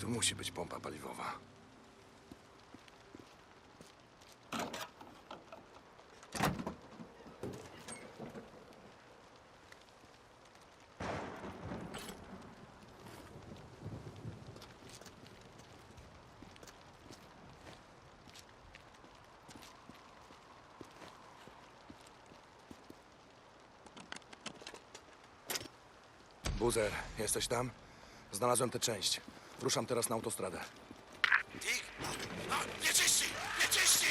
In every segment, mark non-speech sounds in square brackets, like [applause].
Tu musi być pompa paliwowa. Buzer, jesteś tam? Znalazłem tę część. Ruszam teraz na autostradę. Dick? No, nie czyści! Nie czyści!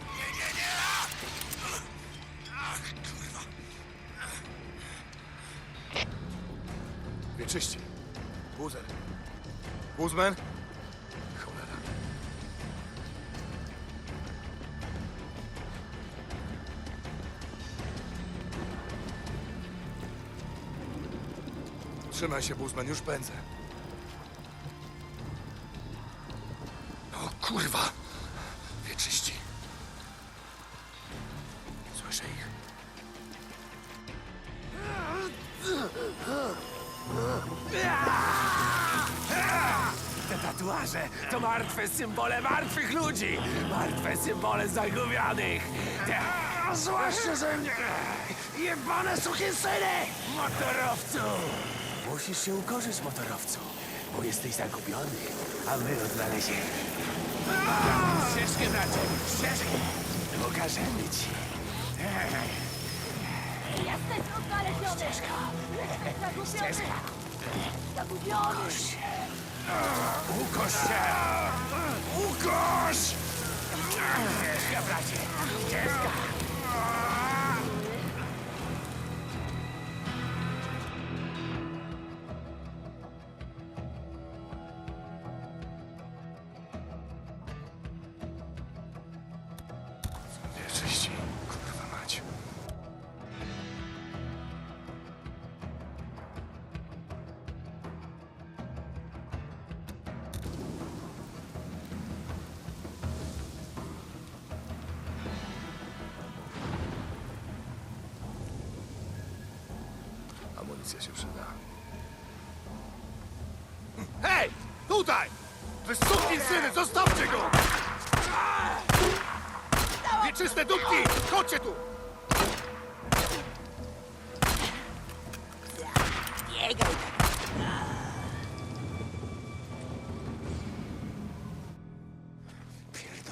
Nie, nie, nie! Ach, kurwa. Wieczyści. Buzer. Buzman? Cholera. Trzymaj się, Buzman, już pędzę. Kurwa! Wieczyści. Słyszę ich. Te tatuaże to martwe symbole martwych ludzi! Martwe symbole zagubionych! Te... Zwłaszcza ze mnie! Jebane suchysyny! Motorowcu! Musisz się ukorzyć, motorowcu, bo jesteś zagubiony, a my odnalezieni. Ścieżkę, bracie, ścieżkę! Pokażemy ci. Jesteś odnaleziony! Ścieżka, Zagubiony! ścieżka. Zagubiony! Ukoś się! Ukoś! Ścieżka, bracie, ścieżka! Amunicja się przyda. Hej! Tutaj! Wy syny, zostawcie go! Wieczyste dupki! Chodźcie tu! Biegaj!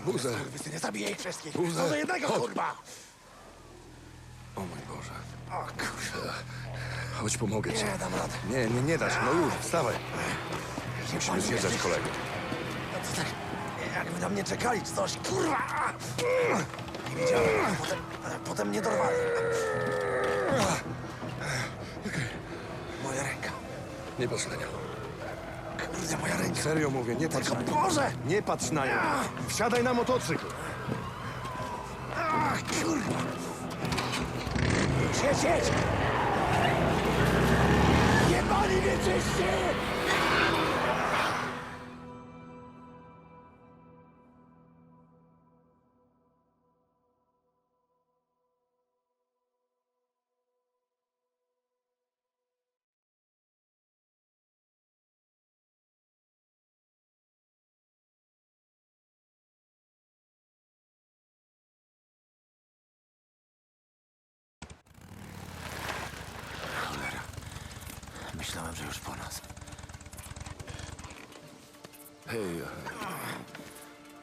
Buzer! Nie zabiję ich wszystkich! Buzer, Co do jednego, chodź. kurwa! O mój Boże. O kurwa! Chodź, pomogę ci. Nie dam rady. Nie, nie, nie dasz. No już, wstawaj. Musimy zjeżdżać, kolego. No to tak, jakby na mnie czekali czy coś, kurwa! Nie wiedziałem, a potem, potem mnie dorwali. Moja ręka. Nie patrz na nią. Kurde, moja ręka. Serio mówię, nie patrz Tylko na nią. Boże! Nie patrz na nią. Wsiadaj na motocykl. Ach, kurwa! Jedź, jedź! Jebali mnie Myślałem, że już po nas. Hej, e,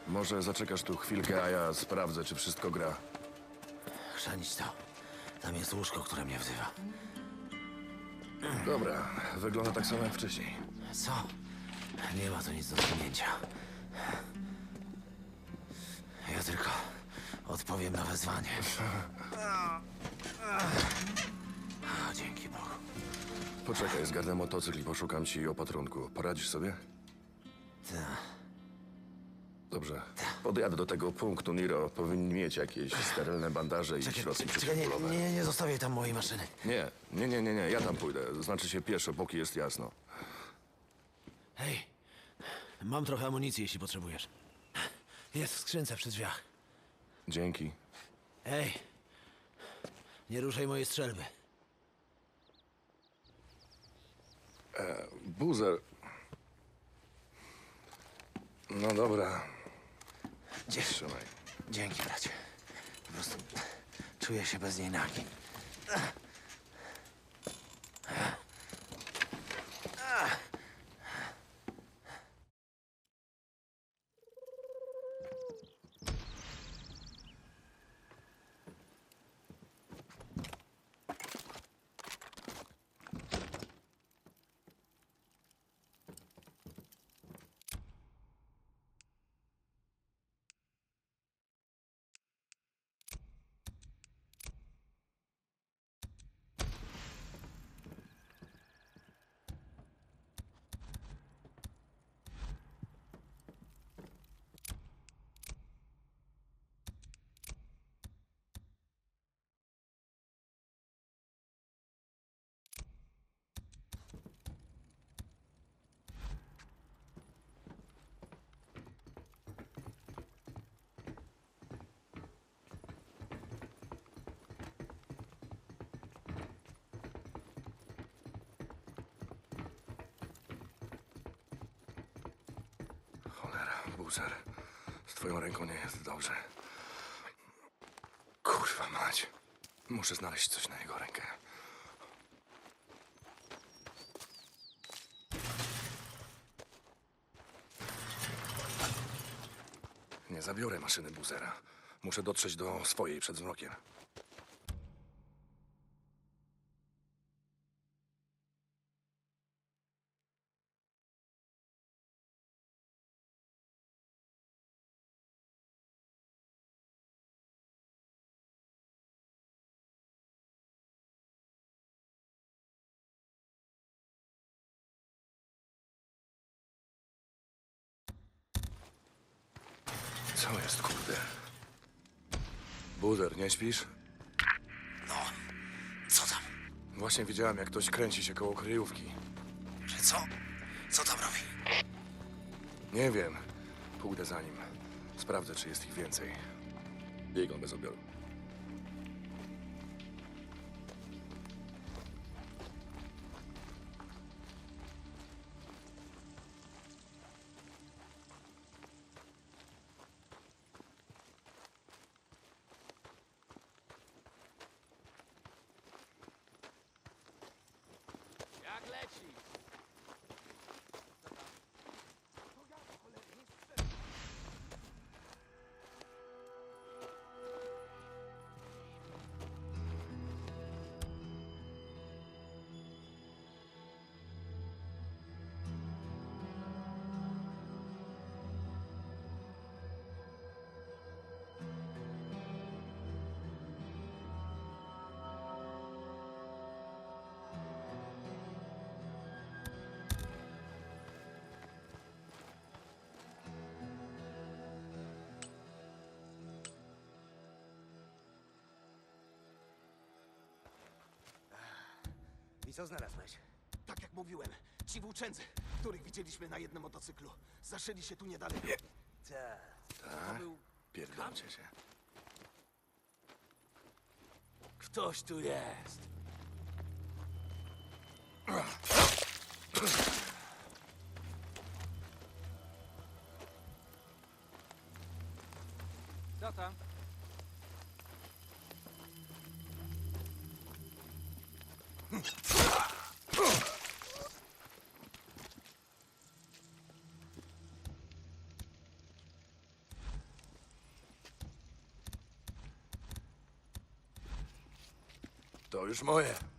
może zaczekasz tu chwilkę, a ja sprawdzę, czy wszystko gra. Chrzanić to. Tam jest łóżko, które mnie wzywa. Dobra, wygląda tak samo jak wcześniej. Co? Nie ma tu nic do zmienięcia. Ja tylko odpowiem na wezwanie. [laughs] Poczekaj, zgarnę motocykl i poszukam ci opatrunku. Poradzisz sobie? Ta. Dobrze. Podjadę do tego punktu Niro. Powinni mieć jakieś sterylne bandaże i Czekaj, środki czekaj, nie, przeciwbólowe. nie, nie zostawiaj tam mojej maszyny. Nie, nie, nie, nie, nie, ja tam pójdę. Znaczy się pieszo, póki jest jasno. Hej, mam trochę amunicji, jeśli potrzebujesz. Jest w skrzynce przy drzwiach. Dzięki. Hej, nie ruszaj mojej strzelby. Buzer. No dobra, trzymaj. Dzięki, bracie. Po prostu czuję się bez niej nagi. Buzer. Z twoją ręką nie jest dobrze. Kurwa mać. Muszę znaleźć coś na jego rękę. Nie zabiorę maszyny buzera. Muszę dotrzeć do swojej przed zmrokiem. Co jest, kurde? Buzer, nie śpisz? No, co tam? Właśnie widziałem, jak ktoś kręci się koło kryjówki. Że co? Co tam robi? Nie wiem. Pójdę za nim. Sprawdzę, czy jest ich więcej. Biegon bez odbioru. Jak leci? Co znalazłeś? Tak jak mówiłem, ci włóczędzy, których widzieliśmy na jednym motocyklu, zaszyli się tu niedaleko. Tak. Tak? Pierdolcie się. Ktoś tu jest. Co tam? To już moje.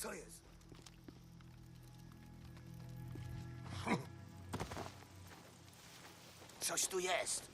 Co jest? Coś tu jest.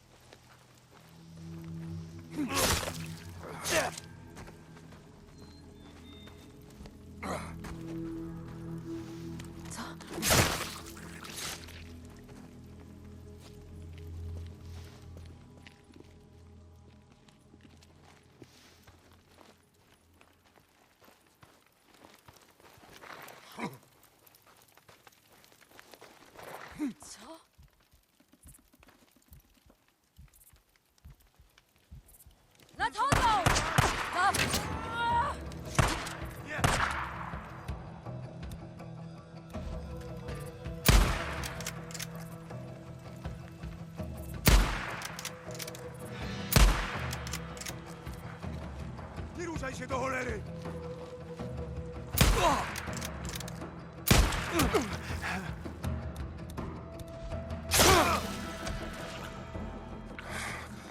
Się do cholery!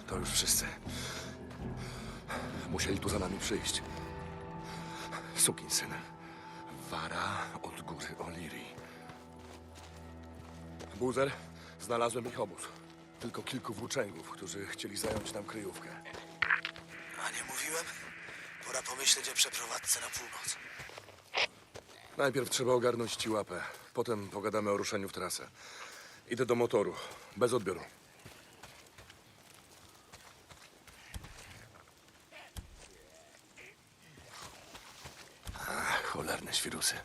To już wszyscy. Musieli tu za nami przyjść. Sukinsyn. Wara od góry Oliri. Buzer, znalazłem ich obóz. Tylko kilku włóczęgów, którzy chcieli zająć nam kryjówkę. A nie mówiłem? Pora pomyśleć o przeprowadzce na północ. Najpierw trzeba ogarnąć ci łapę. Potem pogadamy o ruszeniu w trasę. Idę do motoru. Bez odbioru. Ach, cholerne świrusy.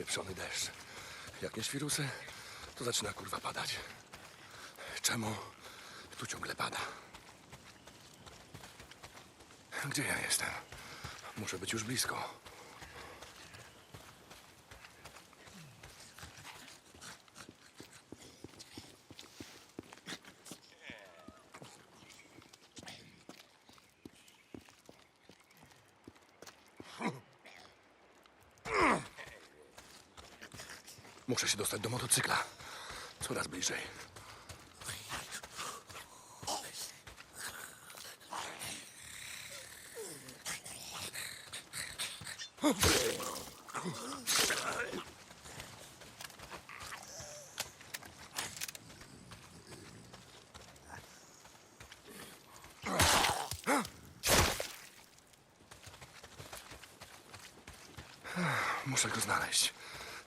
Pieprzony deszcz. Jak nie świrusy, to zaczyna kurwa padać. Czemu tu ciągle pada? Gdzie ja jestem? Muszę być już blisko. Muszę się dostać do motocykla. Coraz bliżej. Muszę go znaleźć.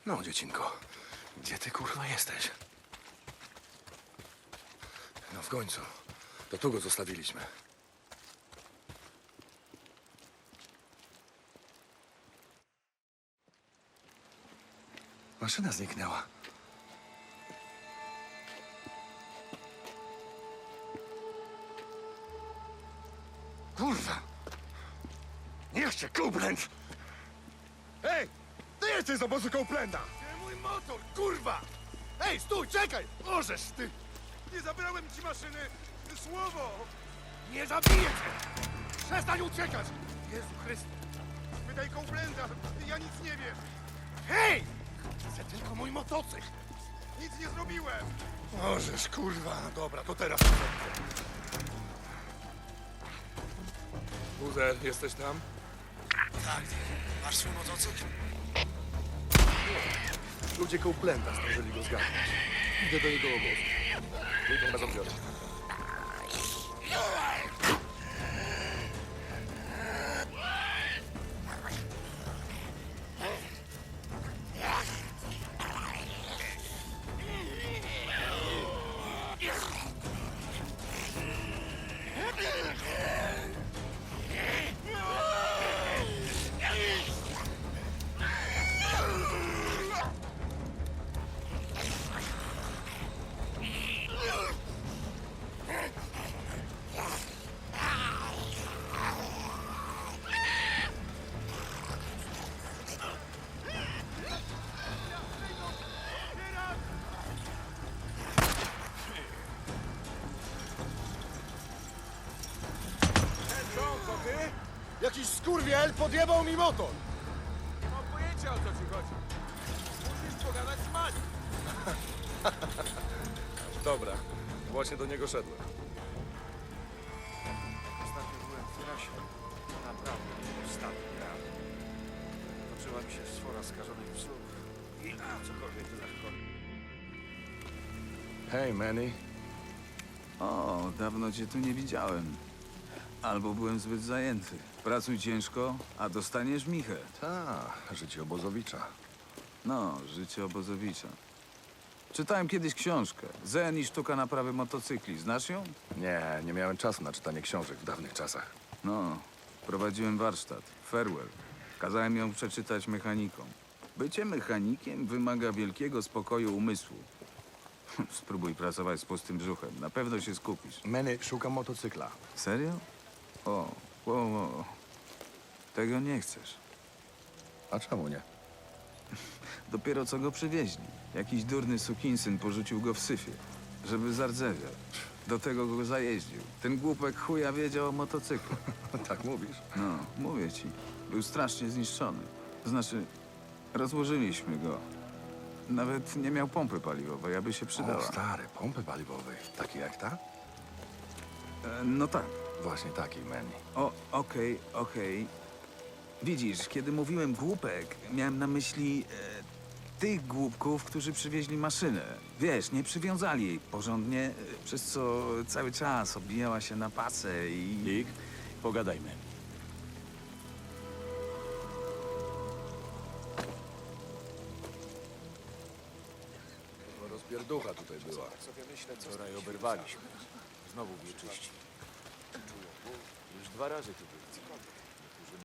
No, dziecinko, gdzie ty kurwa jesteś? No w końcu. To tu go zostawiliśmy. Maszyna zniknęła. Kurwa! Niech cię! Jesteś z obozu Copeplanda! Gdzie mój motor, kurwa! Ej, stój, czekaj! Możesz ty! Nie zabrałem ci maszyny! Słowo! Nie zabiję cię! Przestań uciekać! Jezu Chryste! Spytaj Copeplanda, ja nic nie wiem! Hej! Chcę tylko mój motocykl! Nic nie zrobiłem! Możesz, kurwa! Dobra, to teraz... Buzer, jesteś tam? Tak, masz swój motocykl? Ludzie Coplanda zdążyli go zgarnąć. Idę do jego obozu. Pójdą bez odbioru. Rafael podjebał mi motor! Nie mam pojęcia o co ci chodzi. Musisz pogadać z Mani. [laughs] Dobra, właśnie do niego szedłem. Ostatnio byłem w trasie. Naprawdę, ostatni raz. Toczyła mi się sfora skażonych psów. I a, cokolwiek to za. Hej, Manny. O, dawno cię tu nie widziałem. Albo byłem zbyt zajęty. Pracuj ciężko, a dostaniesz michę. Ta, życie obozowicza. No, życie obozowicza. Czytałem kiedyś książkę. Zen i sztuka naprawy motocykli. Znasz ją? Nie, nie miałem czasu na czytanie książek w dawnych czasach. No, prowadziłem warsztat. Farewell. Kazałem ją przeczytać mechanikom. Bycie mechanikiem wymaga wielkiego spokoju umysłu. [laughs] Spróbuj pracować z pustym brzuchem. Na pewno się skupisz. Manny, szukam motocykla. Serio? O, wow, wow. Tego nie chcesz. A czemu nie? Dopiero co go przywieźli. Jakiś durny sukinsyn porzucił go w syfie, żeby zardzewiał. Do tego go zajeździł. Ten głupek chuja wiedział o motocyklu. [laughs] tak mówisz? No, mówię ci. Był strasznie zniszczony. Znaczy, rozłożyliśmy go. Nawet nie miał pompy paliwowej, aby się O, przydała. stary, pompy paliwowej. Taki jak ta? E, no tak. Właśnie taki, Manny. O, okej, okej. Widzisz, kiedy mówiłem głupek, miałem na myśli e, tych głupków, którzy przywieźli maszynę. Wiesz, nie przywiązali jej porządnie, e, przez co cały czas obijała się na pasę i... Lik, pogadajmy. Rozpierducha tutaj była. Wczoraj oberwaliśmy. Znowu wieczyści. Dwa razy tu byli.